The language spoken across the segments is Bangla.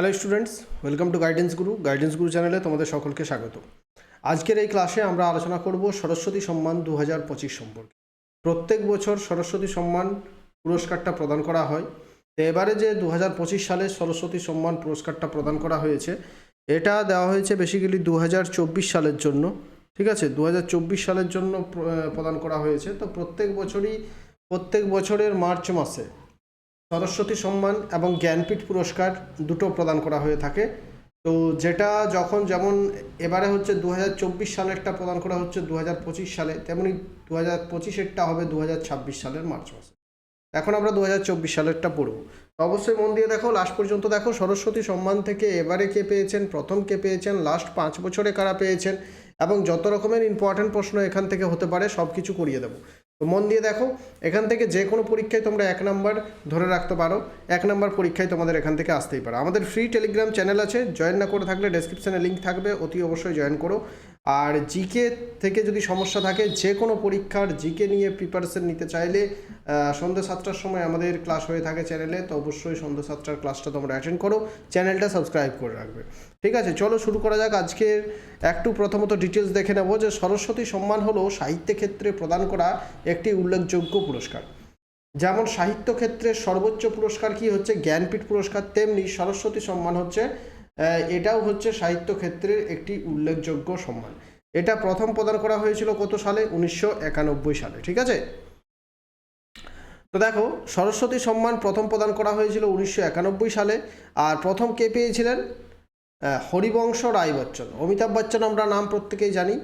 Hello students welcome to guidance Guru guidance Guru চ্যানেলে তোমাদের সকলকে স্বাগত। আজকের এই ক্লাসে আমরা আলোচনা করব সরস্বতী সম্মান দু হাজার পঁচিশ সম্পর্কে। প্রত্যেক বছর সরস্বতী সম্মান পুরস্কারটা প্রদান করা হয়। তো এবারে যে দু হাজার পঁচিশ সালে সরস্বতী সম্মান পুরস্কারটা প্রদান করা হয়েছে, এটা দেওয়া হয়েছে বেসিক্যালি দু হাজার চব্বিশ সালের জন্য। ঠিক আছে? দু হাজার চব্বিশ সালের জন্য প্রদান করা হয়েছে। তো প্রত্যেক বছরই, প্রত্যেক বছরের মার্চ মাসে সরস্বতী সম্মান এবং জ্ঞানপীঠ পুরস্কার দুটো প্রদান করা হয়ে থাকে। তো যেটা যখন যেমন এবারে হচ্ছে দু হাজার চব্বিশ সালেরটা প্রদান করা হচ্ছে দু হাজার পঁচিশ সালে, তেমনি দু হাজার পঁচিশেরটা হবে দু হাজার ছাব্বিশ সালের মার্চ মাসে। এখন আমরা দু হাজার চব্বিশ সালেরটা পড়ব। তো অবশ্যই মন দিয়ে দেখো লাস্ট পর্যন্ত দেখো, সরস্বতী সম্মান থেকে এবারে কে পেয়েছেন, প্রথম কে পেয়েছেন লাস্ট পাঁচ বছরে কারা পেয়েছেন, এবং যত রকমের ইম্পর্ট্যান্ট প্রশ্ন এখান থেকে হতে পারে সব কিছু করিয়ে দেবো। মন দিয়ে দেখো, এখান থেকে যে কোনো পরীক্ষায় তোমরা এক নাম্বার ধরে রাখতে পারো, এক নাম্বার পরীক্ষায় তোমাদের এখান থেকে আসতেই পারো। আমাদের ফ্রি টেলিগ্রাম চ্যানেল আছে জয়েন না করে থাকলে ডেসক্রিপশানে লিঙ্ক থাকবে, অতি অবশ্যই জয়েন করো। আর জিকে থেকে যদি সমস্যা থাকে, যে কোনো পরীক্ষার জিকে নিয়ে প্রিপারেশন নিতে চাইলে সন্ধ্যে সাতটার সময় আমাদের ক্লাস হয়ে থাকে চ্যানেলে তো অবশ্যই সন্ধ্যে সাতটার ক্লাসটা তোমরা অ্যাটেন্ড করো। চ্যানেলটা সাবস্ক্রাইব করে রাখবে। ঠিক আছে, চলো শুরু করা যাক। আজকের একটু প্রথমত ডিটেলস দেখে নেব যে সরস্বতী সম্মান হলো সাহিত্য ক্ষেত্রে প্রদান করা একটি উল্লেখযোগ্য পুরস্কার। যেমন সাহিত্য ক্ষেত্রে সর্বোচ্চ পুরস্কার কি হচ্ছে? জ্ঞানপীঠ পুরস্কার, তেমনি সরস্বতী সম্মান হচ্ছে এটাও হচ্ছে সাহিত্য ক্ষেত্রের একটি উল্লেখযোগ্য সম্মান। এটা প্রথম প্রদান করা হয়েছিল কত সালে? উনিশশো একানব্বই সালে, ঠিক আছে? তো দেখো, সরস্বতী সম্মান প্রথম প্রদান করা হয়েছিল উনিশশো একানব্বই সালে, আর প্রথম কে পেয়েছিলেন? হরিবংশ রায় বচ্চন। অমিতাভ বচ্চন আমরা নাম প্রত্যেকেই জানি।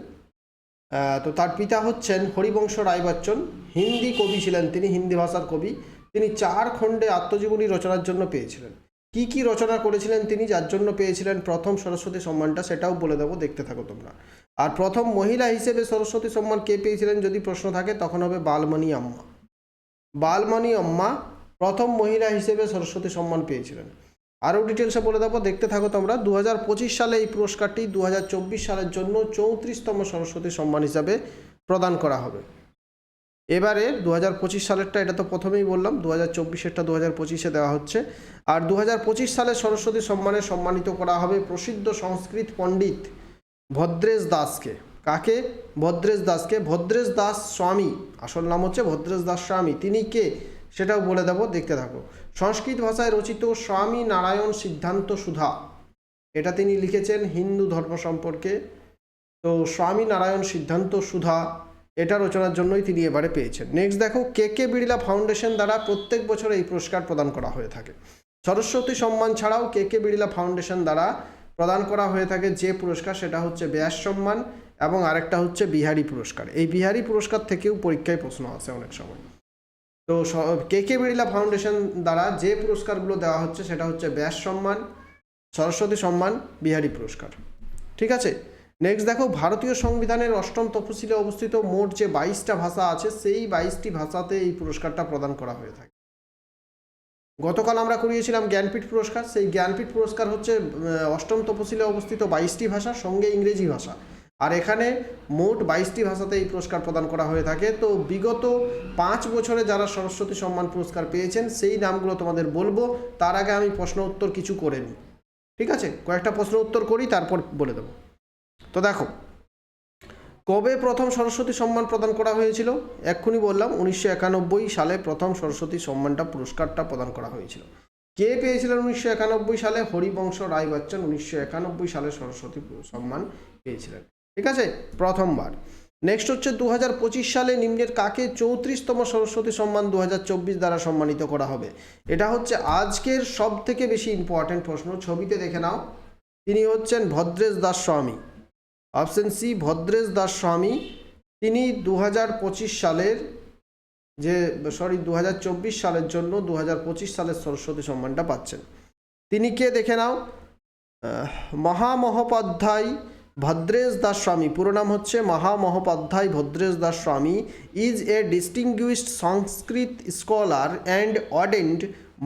তো তার পিতা হচ্ছেন হরিবংশ রায় বচ্চন। হিন্দি কবি ছিলেন তিনি, হিন্দি ভাষার কবি। তিনি চার খণ্ডে আত্মজীবনী রচনার জন্য পেয়েছিলেন। কি কি রচনা করেছিলেন তিনি, যার জন্য পেয়েছিলেন প্রথম সরস্বতী সম্মানটা, সেটাও বলে দেবো, দেখতে থাকো তোমরা। আর প্রথম মহিলা হিসেবে সরস্বতী সম্মান কে পেয়েছিলেন, যদি প্রশ্ন থাকে, তখন হবে বালমণি আম্মা। বালমণি আম্মা প্রথম মহিলা হিসেবে সরস্বতী সম্মান পেয়েছিলেন। আরও ডিটেলসে বলে দেবো, দেখতে থাকো তোমরা দু হাজার পঁচিশ সালে এই পুরস্কারটি দু হাজার চব্বিশ সালের জন্য চৌত্রিশতম সরস্বতী সম্মান হিসাবে প্রদান করা হবে। এবারে দু হাজার পঁচিশ সালেরটা, এটা তো প্রথমেই বললাম দু হাজার চব্বিশেরটা দু হাজার পঁচিশে দেওয়া হচ্ছে। আর দু হাজার পঁচিশ সালে সরস্বতী সম্মানে সম্মানিত করা হবে প্রসিদ্ধ সংস্কৃত পণ্ডিত ভদ্রেশ দাসকে। কাকে? ভদ্রেশ দাসকে। ভদ্রেশ দাস স্বামী, আসল নাম হচ্ছে ভদ্রেশ দাস স্বামী। তিনি কে? সেটাও বলে দেবো, দেখতে থাকো। সংস্কৃত ভাষায় রচিত স্বামী নারায়ণ সিদ্ধান্ত সুধা। এটা তিনি লিখেছেন হিন্দু ধর্ম সম্পর্কে। তো স্বামী নারায়ণ সিদ্ধান্ত সুধা এটা রচনার জন্যই তিনি এবারে পেয়েছেন। নেক্সট দেখো, কে কে বিড়লা ফাউন্ডেশন দ্বারা প্রত্যেক বছর এই পুরস্কার প্রদান করা হয়ে থাকে। সরস্বতী সম্মান ছাড়াও কে কে বিড়লা ফাউন্ডেশন দ্বারা প্রদান করা হয়ে থাকে যে পুরস্কার, সেটা হচ্ছে ব্যাস সম্মান এবং আরেকটা হচ্ছে বিহারি পুরস্কার। এই বিহারি পুরস্কার থেকেও পরীক্ষায় প্রশ্ন আসে অনেক সময়। তো কে কে বিড়লা ফাউন্ডেশন দ্বারা যে পুরস্কারগুলো দেওয়া হচ্ছে, সেটা হচ্ছে ব্যাস সম্মান, সরস্বতী সম্মান, বিহারি পুরস্কার। ঠিক আছে? নেক্সট দেখো, ভারতীয় সংবিধানের অষ্টম তফসিলে অবস্থিত মোট যে বাইশটা ভাষা আছে, সেই বাইশটি ভাষাতে এই পুরস্কারটা প্রদান করা হয়ে থাকে। গতকাল আমরা করিয়েছিলাম জ্ঞানপীঠ পুরস্কার। সেই জ্ঞানপীঠ পুরস্কার হচ্ছে অষ্টম তপশিলে অবস্থিত বাইশটি ভাষা, সঙ্গে ইংরেজি ভাষা। আর এখানে মোট বাইশটি ভাষাতে এই পুরস্কার প্রদান করা হয়ে থাকে। তো বিগত পাঁচ বছরে যারা সরস্বতী সম্মান পুরস্কার পেয়েছেন, সেই নামগুলো তোমাদের বলব। তার আগে আমি প্রশ্ন উত্তর কিছু করে নিই। ঠিক আছে? কয়েকটা প্রশ্ন উত্তর করি, তারপর বলে দেবো। তো দেখো, কবে প্রথম সরস্বতী সম্মান প্রদান করা হয়েছিল? এক্ষুনি বললাম, উনিশশো একানব্বই সালে প্রথম সরস্বতী সম্মানটা, পুরস্কারটা প্রদান করা হয়েছিল। কে পেয়েছিলেন উনিশশো একানব্বই সালে? হরিবংশ রায় বচ্চন উনিশশো একানব্বই সালে সরস্বতী সম্মান পেয়েছিলেন। ঠিক আছে? প্রথমবার। নেক্সট হচ্ছে দু হাজার পঁচিশ সালে নিম্নের কাকে চৌত্রিশতম সরস্বতী সম্মান দু হাজার চব্বিশ দ্বারা সম্মানিত করা হবে? এটা হচ্ছে আজকের সব থেকে বেশি ইম্পর্ট্যান্ট প্রশ্ন। ছবিতে দেখে নাও। তিনি হচ্ছেন ভদ্রেশ দাস স্বামী। অপশন সি, ভদ্রেশ দাস স্বামী। তিনি দু হাজার পঁচিশ সালের যে, সরি দু হাজার চব্বিশ সালের জন্য দু হাজার পঁচিশ সালের সরস্বতী সম্মানটা পাচ্ছেন। তিনি কে? দেখে নাও। মহামহোপাধ্যায় ভদ্রেশ দাস স্বামী। পুরো নাম হচ্ছে Mahamahopadhyaya Bhadresh Das Swami. Is a distinguished Sanskrit scholar and ardent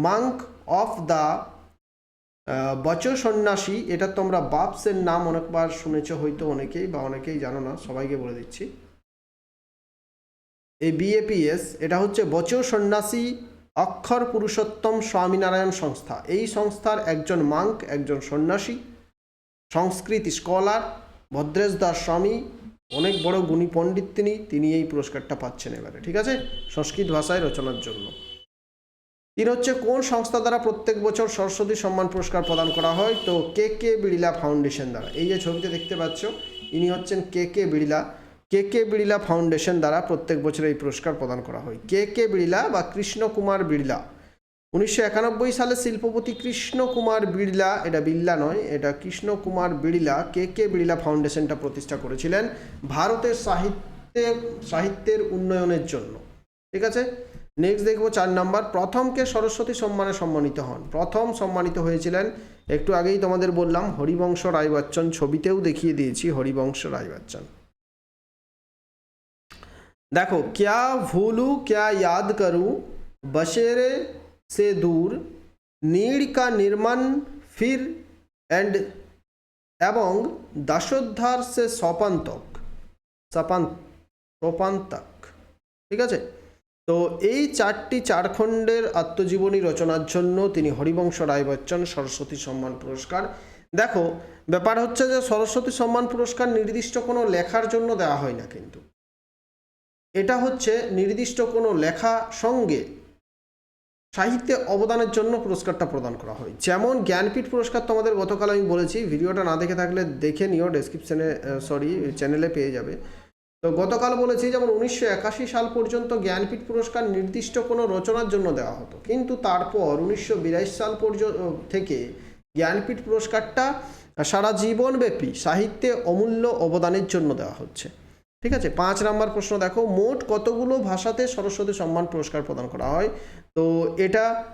monk of the বচ সন্ন্যাসী, এটা তোমরা বাপসের নাম অনেকবার শুনেছ, হয়তো অনেকেই বা অনেকেই জানো না, সবাইকে বলে দিচ্ছি। এই বিএপিএস এটা হচ্ছে বচ সন্ন্যাসী, অক্ষর পুরুষোত্তম স্বামীনারায়ণ সংস্থা। এই সংস্থার একজন মাঙ্ক, একজন সন্ন্যাসী, সংস্কৃত স্কলার ভদ্রেশ দাস স্বামী, অনেক বড় গুণী পণ্ডিত তিনি তিনি এই পুরস্কারটা পাচ্ছেন এবারে, ঠিক আছে? সংস্কৃত ভাষায় রচনার জন্য। তিনি হচ্ছে কোন সংস্থা দ্বারা প্রত্যেক বছর সরস্বতী সম্মান পুরস্কার প্রদান করা হয়? তো কে কে বিড়লা ফাউন্ডেশন দ্বারা। এই যে ছবিতে দেখতে পাচ্ছ, ইনি হচ্ছেন K K Birla. K K Birla foundation দ্বারা প্রত্যেক বছর এই পুরস্কার প্রদান করা হয়। কে কে বিড়লা বা কৃষ্ণ কুমার বিড়লা। উনিশশো একানব্বই সালে শিল্পপতি কৃষ্ণ কুমার বিড়লা, এটা বিড়লা নয়, এটা কৃষ্ণ কুমার বিড়লা, কে কে বিড়লা ফাউন্ডেশনটা প্রতিষ্ঠা করেছিলেন ভারতের সাহিত্যে সাহিত্যের উন্নয়নের জন্য। ঠিক আছে? নেক্সট দেখব চার নাম্বার। প্রথমকে সরস্বতী সম্মানে সম্মানিত হন। প্রথম সম্মানিত হয়েছিলেন, একটু আগেই তোমাদের বললাম, হরিবংশ রায় বচ্চন ছবিতেও দেখিয়ে দিয়েছি, হরিবংশ রায় বচ্চন দেখো, ক্যা ভুলু, ক্যা ইয়াদ করু, বশেরে সে দূর, নীড় কা নির্মাণ ফির অ্যান্ড এবং দাসোদ্ধার সে সপান্তক সপান্ত সপান্তক। ঠিক আছে? তো এই চারটি চারখণ্ডের আত্মজীবনী রচনার জন্য তিনি হরিবংশ রায় বচ্চন সরস্বতী সম্মান পুরস্কার। দেখো, ব্যাপার হচ্ছে যে সরস্বতী সম্মান পুরস্কার নির্দিষ্ট কোনো লেখার জন্য দেওয়া হয় না কিন্তু। এটা হচ্ছে নির্দিষ্ট কোনো লেখা সঙ্গে সাহিত্যে অবদানের জন্য পুরস্কারটা প্রদান করা হয়। যেমন জ্ঞানপীঠ পুরস্কার তোমাদের গতকাল আমি বলেছি, ভিডিওটা না দেখে থাকলে দেখে নিও ডেসক্রিপশনে সরি চ্যানেলে পেয়ে যাবে। তো গতকাল বলেছি যেমন উনিশশো একাশি সাল পর্যন্ত জ্ঞানপীঠ পুরস্কার নির্দিষ্ট কোনো রচনার জন্য দেওয়া হতো। কিন্তু তারপর উনিশশো বিরাশি সাল পর্যন্ত থেকে জ্ঞানপীঠ পুরস্কারটা সারা জীবনব্যাপী সাহিত্যে অমূল্য অবদানের জন্য দেওয়া হচ্ছে। ঠিক আছে? পাঁচ নাম্বার প্রশ্ন দেখো। মোট কতগুলো ভাষাতে সরস্বতী সম্মান পুরস্কার প্রদান করা হয়? তো এটা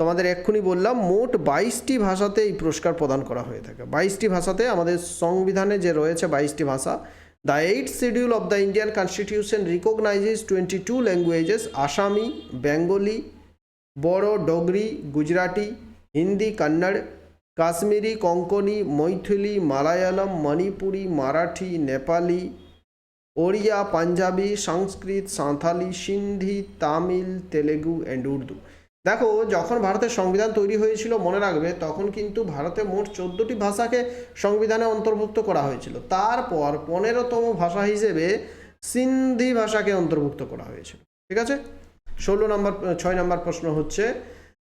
তোমাদের এক্ষুনি বললাম, মোট বাইশটি ভাষাতে এই পুরস্কার প্রদান করা হয়ে থাকে। বাইশটি ভাষাতে আমাদের সংবিধানে যে রয়েছে বাইশটি ভাষা eight schedule of the Indian constitution recognizes twenty two languages Assamese Bengali Bodo Dogri Gujarati Hindi Kannada Kashmiri Konkani Maithili Malayalam Manipuri Marathi Nepali Odia Punjabi Sanskrit Santali Sindhi Tamil Telugu and Urdu দেখো, যখন ভারতের সংবিধান তৈরি হয়েছিল, মনে রাখবে, তখন কিন্তু ভারতে মোট চোদ্দোটি ভাষাকে সংবিধানে অন্তর্ভুক্ত করা হয়েছিল। তারপর পনেরোতম ভাষা হিসেবে সিন্ধি ভাষাকে অন্তর্ভুক্ত করা হয়েছিল। ঠিক আছে? ষোলো নম্বর, ছয় নম্বর প্রশ্ন হচ্ছে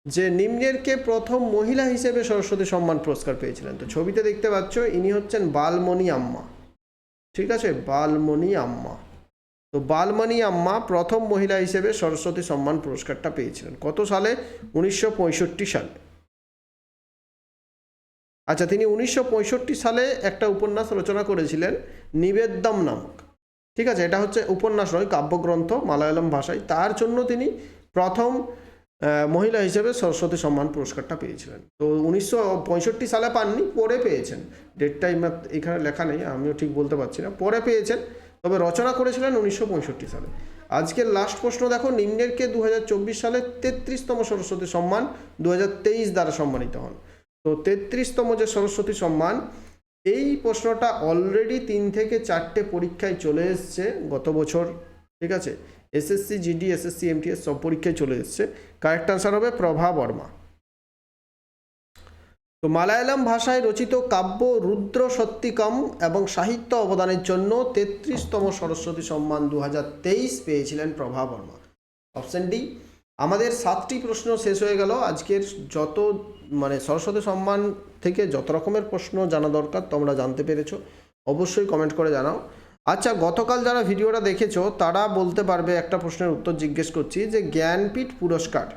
যে, নিম্নের কে প্রথম মহিলা হিসেবে সরস্বতী সম্মান পুরস্কার পেয়েছিলেন? তো ছবিতে দেখতে পাচ্ছ, ইনি হচ্ছেন বালমণি আম্মা। ঠিক আছে? বালমণি আম্মা। তো বালমণি আম্মা প্রথম মহিলা হিসেবে সরস্বতী সম্মান পুরস্কারটা পেয়েছিলেন। কত সালে? উনিশশো সালে। আচ্ছা তিনি উনিশশো পঁয়ষট্টি সালে একটা উপন্যাস রচনা করেছিলেন নিবেদ্যম নামক। ঠিক আছে, এটা হচ্ছে উপন্যাস নয়, কাব্যগ্রন্থ, মালায়ালম ভাষায়। তার জন্য তিনি প্রথম মহিলা হিসেবে সরস্বতী সম্মান পুরস্কারটা পেয়েছিলেন। তো উনিশশো পঁয়ষট্টি সালে পাননি, পরে পেয়েছেন। ডেটটা এই- এখানে লেখা নেই, আমিও ঠিক বলতে পারছি না। পরে পেয়েছেন তবে রচনা করেছিলেন উনিশশো পঁয়ষট্টি সালে। আজকের লাস্ট প্রশ্ন দেখো, নিম্নেরকে দু সালে তেত্রিশতম সরস্বতী সম্মান দু হাজার তেইশ দ্বারা সম্মানিত হন। তো তেত্রিশতম যে সরস্বতী সম্মান, এই প্রশ্নটা অলরেডি তিন থেকে চারটে পরীক্ষায় চলে এসছে গত বছর, ঠিক আছে? এসএসসি জিডি এসএসসি এমটিএস সব পরীক্ষায় চলে এসছে। কারেক্ট আনসার হবে প্রভা বর্মা। তো মালায়ালাম ভাষায় রচিত কাব্য রুদ্র সত্যিকম এবং সাহিত্য অবদানের জন্য তেত্রিশতম সরস্বতী সম্মান দু হাজার তেইশ পেয়েছিলেন প্রভা বর্মা। অপশন ডি, আমাদের সাতটি প্রশ্ন শেষ হয়ে গেল। আজকের যত মানে সরস্বতী সম্মান থেকে যত রকমের প্রশ্ন জানা দরকার তোমরা জানতে পেরেছ, অবশ্যই কমেন্ট করে জানাও। আচ্ছা গতকাল যারা ভিডিওটা দেখেছ, তারা বলতে পারবে একটা প্রশ্নের উত্তর জিজ্ঞেস করছি যে জ্ঞানপীঠ পুরস্কার,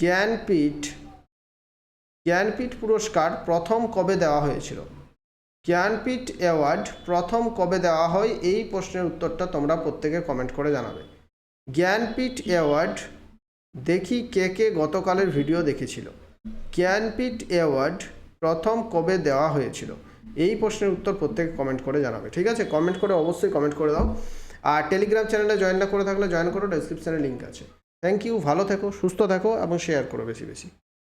জ্ঞানপীঠ জ্ঞানপীঠ পুরস্কার প্রথম কবে দেওয়া হয়েছিল? জ্ঞানপীঠ অ্যাওয়ার্ড প্রথম কবে দেওয়া হয়? এই প্রশ্নের উত্তরটা তোমরা প্রত্যেকে কমেন্ট করে জানাবে। জ্ঞানপীঠ অ্যাওয়ার্ড দেখি কে কে গতকালের ভিডিও দেখেছিল। জ্ঞানপীঠ অ্যাওয়ার্ড প্রথম কবে দেওয়া হয়েছিল? এই প্রশ্নের উত্তর প্রত্যেকে কমেন্ট করে জানাবে, ঠিক আছে? কমেন্ট করে অবশ্যই কমেন্ট করে দাও। আর টেলিগ্রাম চ্যানেলে জয়েন না করে থাকলে জয়েন করো ডেসক্রিপশানে লিঙ্ক আছে। থ্যাংক ইউ ভালো থেকো, সুস্থ থেকো এবং শেয়ার করো বেশি বেশি।